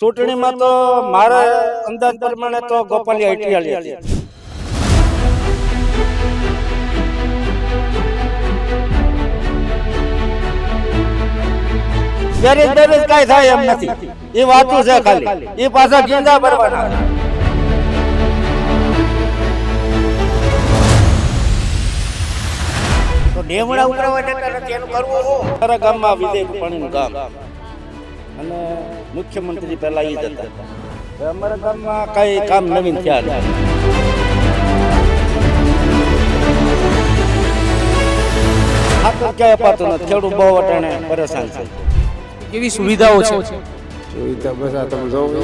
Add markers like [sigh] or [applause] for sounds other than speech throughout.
ચૂંટણીમાં તો મારા અંદાજ પ્રમાણે તો ગોપાલી હતી. બેરેજ બેરેજ કાંઈ થાય એમ નથી. એ વાતું છે ખાલી. એ પાછા ગીંદા ભરવાના ડેમડા ઉતરવા દેતા નથી એનું કરવું મારા ગામમાં વિજય પાણીનું ગામ. અને મુખ્યમંત્રી પહેલા એ જ હતા. અમારા ગામમાં કઈ કામ નવીન થયા નથી. ખાતર ક્યાંય અપાતું નથી. ખેડૂત બહુ અટાણે પરેશાન છે. કેવી સુવિધાઓ છે? સુવિધા બધા તમે જોવો.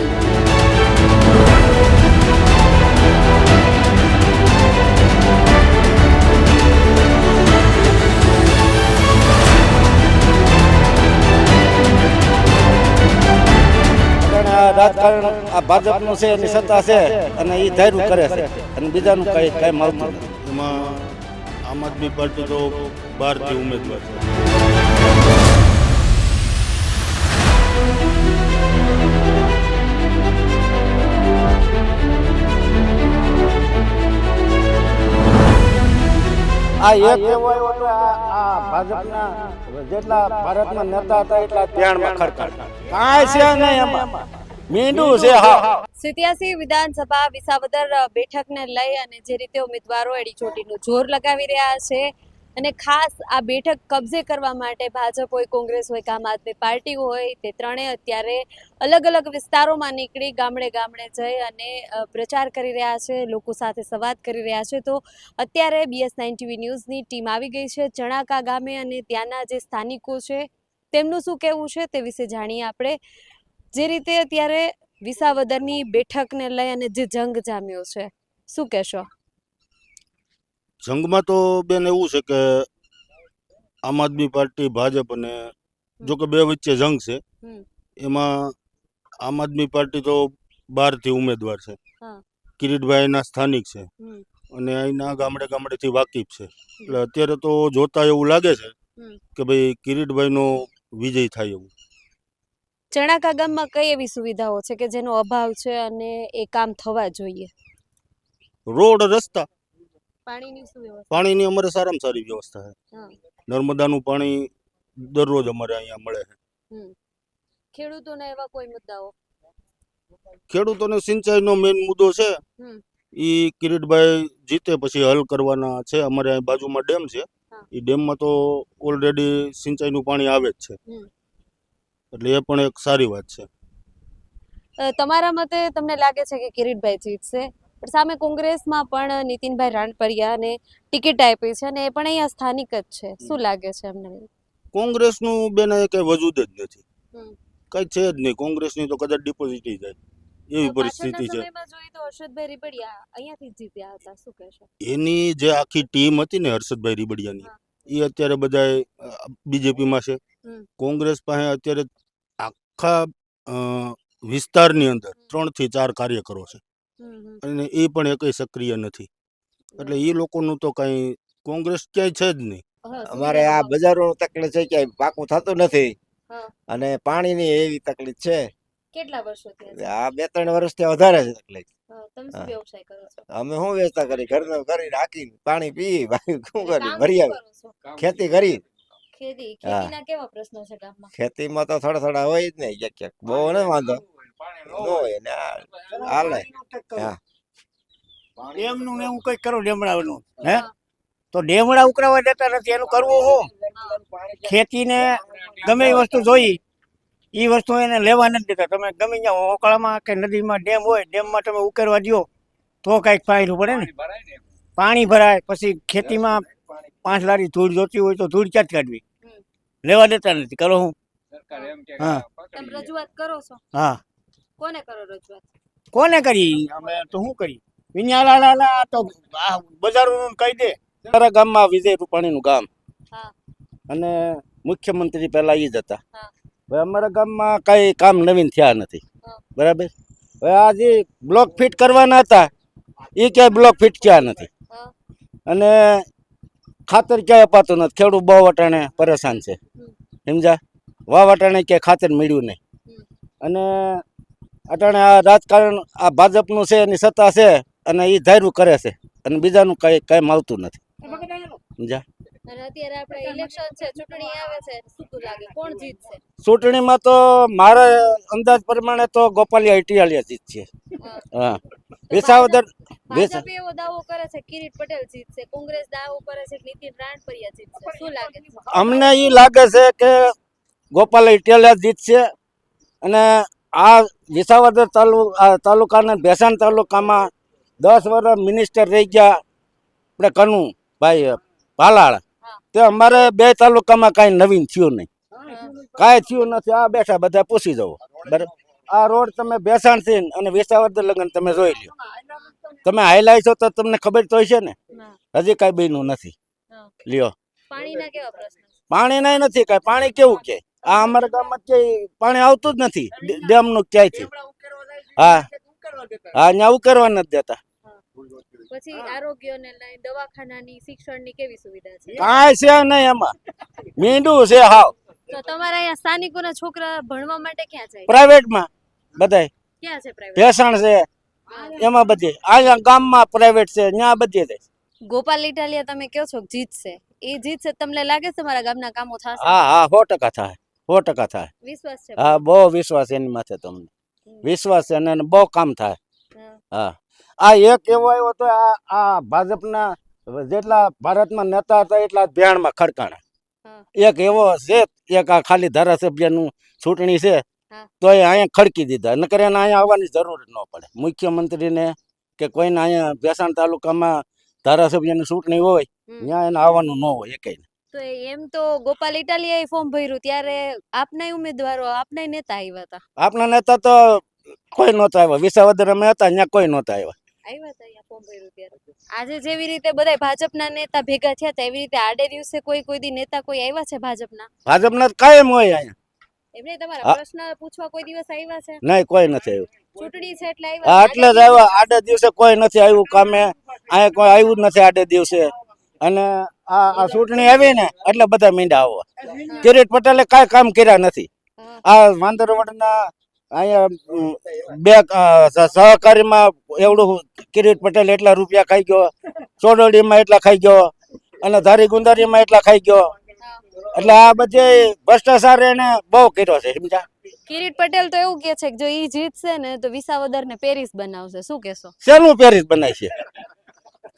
રાજકારણ આ ભાજપનું છે એની સત્તા છે અને એ ધાર્યું કરે છે. અને બીજાનું કઈ કઈ મળતું એમાં આમ આદમી પાર્ટી તો બહારથી ઉમેદવાર છે. આ એક એવો આવ્યો તો આ આ ભાજપના જેટલા ભારતમાં નેતા હતા એટલા ધ્યાનમાં ખરખર કાંઈ છે નહીં એમાં. મીંડું છે હા. સિત્યાસી વિધાનસભા વિસાવદર બેઠકને લઈ અને જે રીતે ઉમેદવારો એડી ચોટીનું જોર લગાવી રહ્યા છે અને ખાસ આ બેઠક કબજે કરવા માટે ભાજપ હોય કોંગ્રેસ હોય કે આમ આદમી પાર્ટી હોય તે ત્રણેય અત્યારે અલગ અલગ વિસ્તારોમાં નીકળી ગામડે ગામડે જઈ અને પ્રચાર કરી રહ્યા છે લોકો સાથે સંવાદ કરી રહ્યા છે. તો અત્યારે બીએસ નાઇન ટીવી ન્યૂઝની ટીમ આવી ગઈ છે ચણાકા ગામે અને ત્યાંના જે સ્થાનિકો છે તેમનું શું કહેવું છે તે વિશે જાણીએ આપણે. જે રીતે અત્યારે વિસાવદરની બેઠકને લઈ અને જે જંગ જામ્યો છે શું કહેશો? જંગમાં તો બેન એવું છે કે આમ આદમી પાર્ટી ભાજપ અને જો કે બે વચ્ચે જંગ છે. એમાં આમ આદમી પાર્ટી તો બહારથી ઉમેદવાર છે. હા. કિરીટભાઈ એના સ્થાનિક છે. અને અહીંના ગામડે ગામડેથી વાકેફ છે. એટલે અત્યારે તો જોતા એવું લાગે છે કે ભાઈ કિરીટભાઈનો વિજય થાય એવું. ચણાકા ગામમાં કઈ એવી સુવિધાઓ છે કે જેનો અભાવ છે અને એ કામ થવા જોઈએ? રોડ રસ્તા. પાણીની અમારે સારામાં સારી વ્યવસ્થા છે. નર્મદાનું પાણી દરરોજ અમારે અહીંયા મળે છે. ખેડૂતોને એવા કોઈ મુદ્દાઓ? ખેડૂતોને સિંચાઈનો મેઇન મુદ્દો છે. ઈ કિરીટભાઈ જીતે પછી હલ કરવાના છે. અમારે બાજુમાં ડેમ છે. એ ડેમમાં તો ઓલરેડી સિંચાઈનું પાણી આવે જ છે. એટલે એ પણ એક સારી વાત છે. તમારા મતે તમને લાગે છે કે કિરીટભાઈ જીતશે? પણ સામે કોંગ્રેસમાં પણ નીતિનભાઈ રાણપરિયાને ટિકિટ આપી છે અને એ પણ અહીંયા સ્થાનિક જ છે. શું લાગે છે એમને? કોંગ્રેસનું બેન કઈ વજૂદ જ નથી. કઈ છે જ નહીં. કોંગ્રેસની તો કદાચ ડિપોઝિટ જાય. એવી પરિસ્થિતિ છે. અહીંયાથી જીત્યા હતા. શું કહેશો? એની જે આખી ટીમ હતી ને હર્ષદભાઈ રીબડિયાની. એ અત્યારે બધા બીજેપીમાં છે. કોંગ્રેસ પાસે અત્યારે આખા વિસ્તારની અંદર ત્રણથી ચાર કાર્યકરો છે. અને એ પણ એકય સક્રિય નથી. એટલે એ લોકોનું તો કઈ કોંગ્રેસ ક્યાંય છે જ નહીં. અમારે આ બજારોનું તકલીફ છે ક્યાંય પાકું થતું નથી. અને પાણીની એવી તકલીફ છે. કેટલા વર્ષોથી આ બે ત્રણ વર્ષથી વધારે છે તકલીફ હા, હા. અમે શું વેચતા કરી ઘરનું કરી રાખીને પાણી પી ભાઈ [laughs] શું કરી ભરી આવી ખેતી કરી ખેતી હા. ખેતીના કેવા પ્રશ્નો છે ગામમાં? ખેતીમાં તો થોડા થોડા હોય જ ને ક્યાંક ક્યાંક. બહુ ને વાંધો. ન હોય ને હાલે. હા. ડેમનું ને એવું કઈ કરું ડેમડાનું. હે? તો ડેમડા ઉકરાવા દેતા નથી એનું કરવું શું ખેતીને ગમે એ વસ્તુ જોઈ. એ વસ્તુ એને લેવા નથી દેતા. તમે ગમે ત્યાં ઓકળામાં કે નદીમાં ડેમ હોય ડેમમાં તમે ઉકેરવા દો તો કાંઈક ફાયદો પડે ને. પાણી ભરાય પછી ખેતીમાં પાંચ લારી ધૂળ જોતી હોય તો ધૂળ ક્યાં કાઢવી? લેવા દેતા નથી. કરો હું. હા. રજૂઆત કરો છો? હા. કોને કરો રજૂઆત? કોને કરી? અમે તો શું કરી? વિન્યાલાલા તો બજારોનું કહી દે. મારા ગામમાં વિજય રૂપાણીનું ગામ. અને મુખ્યમંત્રી પહેલા એ જ હતા. હા. હવે અમારા ગામમાં કઈ કામ નવીન થયા નથી. બરાબર? હવે આ જે બ્લોક ફિટ કરવાના હતા, એ ક્યાંય બ્લોક ફિટ થયા નથી. અને ખાતર ક્યાંય અપાતું નથી. ખેડૂત બહુ વટાણે પરેશાન છે. સમજા વાવટાણે ક્યાંય ખાતર મળ્યું નહીં. અને અટાણે આ રાજકારણ, આ ભાજપનું છે, એની સત્તા છે, અને એ ધાર્યું કરે છે. અને બીજાનું કઈ કાંઈ આવતું નથી. સમજ્યા? અને અત્યારે આપણે ઇલેક્શન છે ચૂંટણી આવે છે શું લાગે? કોણ જીતશે? ચૂંટણીમાં તો મારા અંદાજ પ્રમાણે તો ગોપાલિયા ઇટિયાલિયા જીતશે. હા. વિસાવદર ભાજપ એવો દાવો કરે છે કિરીટ પટેલ જીતશે કોંગ્રેસ દાવો કરે છે કે નીતિન રાણપરિયા જીતશે. શું લાગે અમને એ લાગે છે કે ગોપાલ ઇટિયાલિયા જીતશે અને આ વિસાવદર તાલુકા આ તાલુકાના ભેસાણ તાલુકામાં દસ વર્ષ મિનિસ્ટર રહી ગયા આપણે કનુ ભાઈ ભાલાળ. તે અમારે બે તાલુકામાં કાંઈ નવીન થયું નહીં. કાંઈ થયું નથી. આ બેઠા બધા પૂછી જવો. બરાબર? આ રોડ તમે બેસાણથી અને વિસાવદર લગ્ન તમે જોઈ લ્યો. તમે હાઈલાઈ છો તો તમને ખબર તો છે ને? હજી કાંઈ બન્યું નથી. લ્યો. પાણીના કેવા પ્રશ્ન છે? પાણી નહીં નથી કાંઈ. પાણી કેવું કે? આ અમારા ગામમાં ક્યાંય પાણી આવતું જ નથી. ડેમનું ક્યાંયથી? હા. હા અહીંયા ઉકેરવા નથી દેતા. પછી આરોગ્યને ને દવાખાનાની શિક્ષણની કેવી સુવિધા છે? કાંઈ છે નહીં એમાં. મીંડું છે હાવ. તો તમારા અહીંયા સ્થાનિકોના છોકરા ભણવા માટે ક્યાં જાય? પ્રાઇવેટમાં બધાય. ક્યાં છે પ્રાઇવેટ? ભેસણ છે એમાં બધે. અહીંયા ગામમાં પ્રાઇવેટ છે ત્યાં બધી જાય ગોપાલ ઇટાલિયા તમે કહો છો જીતશે એ જીતશે તમને લાગે છે તમારા ગામના કામો થશે? હા હા સો ટકા થાય સો ટકા થાય. વિશ્વાસ છે? હા બહુ વિશ્વાસ એની માથે તમને. વિશ્વાસ છે અને બહુ કામ થાય. હા. આ એક એવો આવ્યો તો આ આ ભાજપના જેટલા ભારતમાં નેતા હતા એટલા બિહારમાં ખડકાણા. એક એવો છે એક આ ખાલી ધારાસભ્યનું ચૂંટણી છે તો એ અહીંયા ખડકી દીધા. નકર એને અહીંયા આવવાની જરૂર ન પડે. મુખ્યમંત્રીને કે કોઈને અહીંયા ભેસાણ તાલુકામાં ધારાસભ્યની ચૂંટણી હોય ત્યાં એને આવવાનું ન હોય એકેય તો એમ તો ગોપાલ ઇટાલિયાએ ફોર્મ ભર્યું ત્યારે આપના ઉમેદવારો આપના નેતા આવ્યા હતા? આપના નેતા તો કોઈ નહોતા આવ્યા. વિસાવદર અમે હતા ત્યાં કોઈ નહોતા આવ્યા. આવ્યા હતા અહીંયા ફોર્મ ભર્યું ત્યારે આજે જેવી રીતે બધા ભાજપના નેતા ભેગા થયા હતા એવી રીતે આડે દિવસે કોઈ કોઈ દી નેતા કોઈ આવ્યા છે ભાજપના? ભાજપના કાયમ હોય અહીંયા. એમને તમારા પ્રશ્ન પૂછવા કોઈ દિવસ આવ્યા છે? નહીં કોઈ નથી આવ્યું. ચૂંટણી છે એટલે આવ્યા એટલે જ આવ્યા. આડે દિવસે કોઈ નથી આવ્યું કામે. અહીંયા કોઈ આવ્યું જ નથી આડે દિવસે. અને આ આ ચૂંટણી આવી ને એટલે બધા મીંડા આવવા કિરીટ પટેલે કાંઈ કામ કર્યા નથી. આ વાંદરવડના અહીંયા બે સહકારીમાં એવડું કિરીટ પટેલ એટલા રૂપિયા ખાઈ ગયો ચોડોડીમાં એટલા ખાઈ ગયો અને ધારી ગુંદારીમાં એટલા ખાઈ ગયો. એટલે આ બધે ભ્રષ્ટાચાર એને બહુ કર્યો છે સમજ્યા? કિરીટ પટેલ તો એવું કે છે કે જો ઈ જીતશે ને તો વિસાવદર ને પેરિસ બનાવશે. શું કેશો શેનું પેરિસ બનાવશે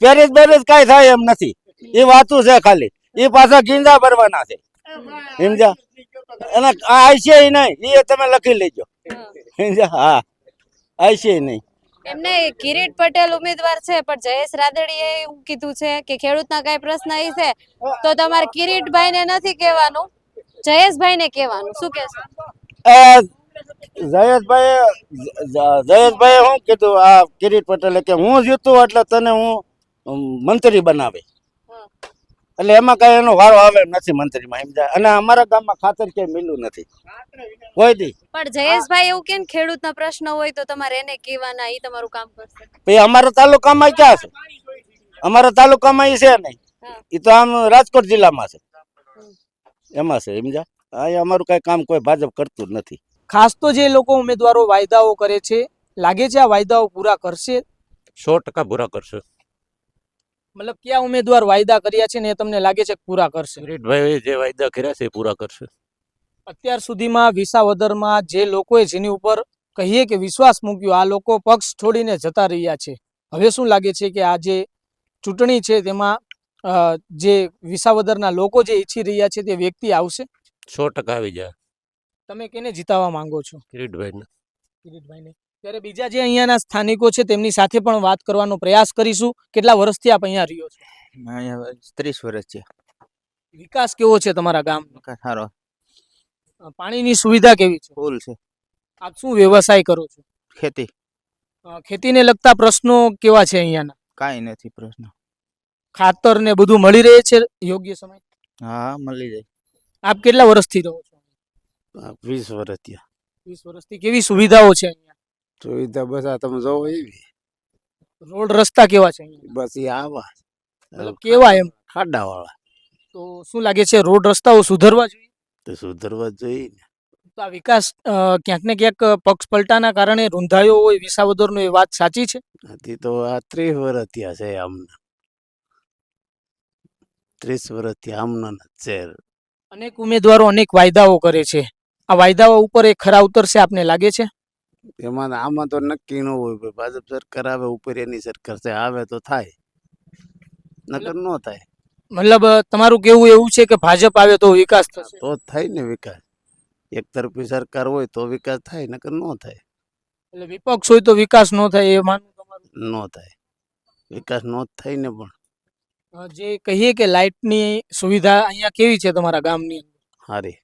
પેરિસ બેરિસ કઈ થાય એમ નથી. એ વાતું છે ખાલી. એ પાછા ગીંજા ભરવાના છે. સમજ્યા? એને આ છે નહીં એ તમે લખી લેજો. હા. આઈશે નહીં. એમને કિરીટ પટેલ ઉમેદવાર છે પણ જયેશ રાદડીએ એવું કીધું છે કે ખેડૂતના કઈ પ્રશ્ન એ છે તો તમારે કિરીટભાઈ ને નથી કહેવાનું? જયેશભાઈ ને કહેવાનું શું કહેશો? જયેશભાઈ જયેશભાઈ શું કીધું? આ કિરીટ પટેલે કે હું જીતું એટલે તને હું મંત્રી બનાવે. એટલે એમાં કઈ એનો વારો આવે નથી મંત્રીમાં સમજાય અને અમારા ગામમાં ખાતર ક્યાંય મિલું નથી. કોઈ દી. પણ જયેશભાઈ એવું કેમ ને ખેડૂતના પ્રશ્ન હોય તો તમારે એને કહેવાના એ તમારું કામ કરશે. અમારા તાલુકામાં ક્યાં છે? અમારા તાલુકામાં એ છે નહીં. એ તો આમ રાજકોટ જિલ્લામાં છે. એમાં છે સમજા અહીંયા અમારું કઈ કામ કોઈ ભાજપ કરતું જ નથી. ખાસ તો જે લોકો ઉમેદવારો વાયદાઓ કરે છે લાગે છે આ વાયદાઓ પૂરા કરશે? સો ટકા પૂરા કરશે. મતલબ કયા ઉમેદવાર વાયદા કર્યા છે ને એ તમને લાગે છે પૂરા કરશે? કિરીટભાઈ જે વાયદા કર્યા છે એ પૂરા કરશે. અત્યાર સુધીમાં વિસાવદરમાં જે લોકોએ જેની ઉપર કહીએ કે વિશ્વાસ મૂક્યો આ લોકો પક્ષ છોડીને જતા રહ્યા છે. હવે શું લાગે છે કે આ જે ચૂંટણી છે તેમાં જે વિસાવદરના લોકો જે ઈચ્છી રહ્યા છે તે વ્યક્તિ આવશે? સો ટકા આવી જાય. તમે કેને જીતાવા માંગો છો? કિરીટભાઈને. કિરીટભાઈને. ત્યારે બીજા જે અહીંયાના સ્થાનિકો છે તેમની સાથે પણ વાત કરવાનો પ્રયાસ કરીશું. કેટલા વર્ષથી આપ અહીંયા રહ્યો છો? અહીંયા ત્રીસ વર્ષ છે. વિકાસ કેવો છે તમારા ગામ સારો. પાણીની સુવિધા કેવી છે? ફૂલ છે. આપ શું વ્યવસાય કરો છો? ખેતી. ખેતીને લગતા પ્રશ્નો કેવા છે અહીંયાના? કાંઈ નથી પ્રશ્ન. ખાતર ને બધું મળી રહે છે યોગ્ય સમય? હા મળી જાય આપ કેટલા વર્ષથી રહો છો? વીસ વર્ષ થયા. વીસ વર્ષથી કેવી સુવિધાઓ છે અહીંયા? સુવિધા બસ આ તમે જોવો એવી રોડ રસ્તા કેવા છે અહીંયા? બસ એ આવા. મતલબ કેવા એમ? ખાડા વાળા તો શું લાગે છે રોડ રસ્તાઓ સુધરવા જોઈએ? તો સુધરવા જ જોઈએ ને. તો આ વિકાસ અ, ક્યાંક ને ક્યાંક પક્ષ પલટાના કારણે રૂંધાયો હોય વિસાવદરનો એ વાત સાચી છે? હજી તો આ ત્રીસ વર્ષ થયા છે આમના. ત્રીસ વર્ષ થયા આમના જ છે અનેક ઉમેદવારો અનેક વાયદાઓ કરે છે. આ વાયદાઓ ઉપર એ ખરા ઉતરશે આપને લાગે છે? એમાં આમાં તો નક્કી ન હોય ભાઈ. ભાજપ સરકાર આવે ઉપર એની સરકાર છે. આવે તો થાય. નકર ન થાય. મતલબ તમારું કેવું એવું છે કે ભાજપ આવે તો વિકાસ થશે? તો થાય ને વિકાસ. એક તરફી સરકાર હોય તો વિકાસ થાય નકર ન થાય. એટલે વિપક્ષ હોય તો વિકાસ ન થાય એ માનવું તમારું? ન થાય. વિકાસ નો થાય ને પણ. જે કહીએ કે લાઇટની સુવિધા અહીંયા કેવી છે તમારા ગામની હારી.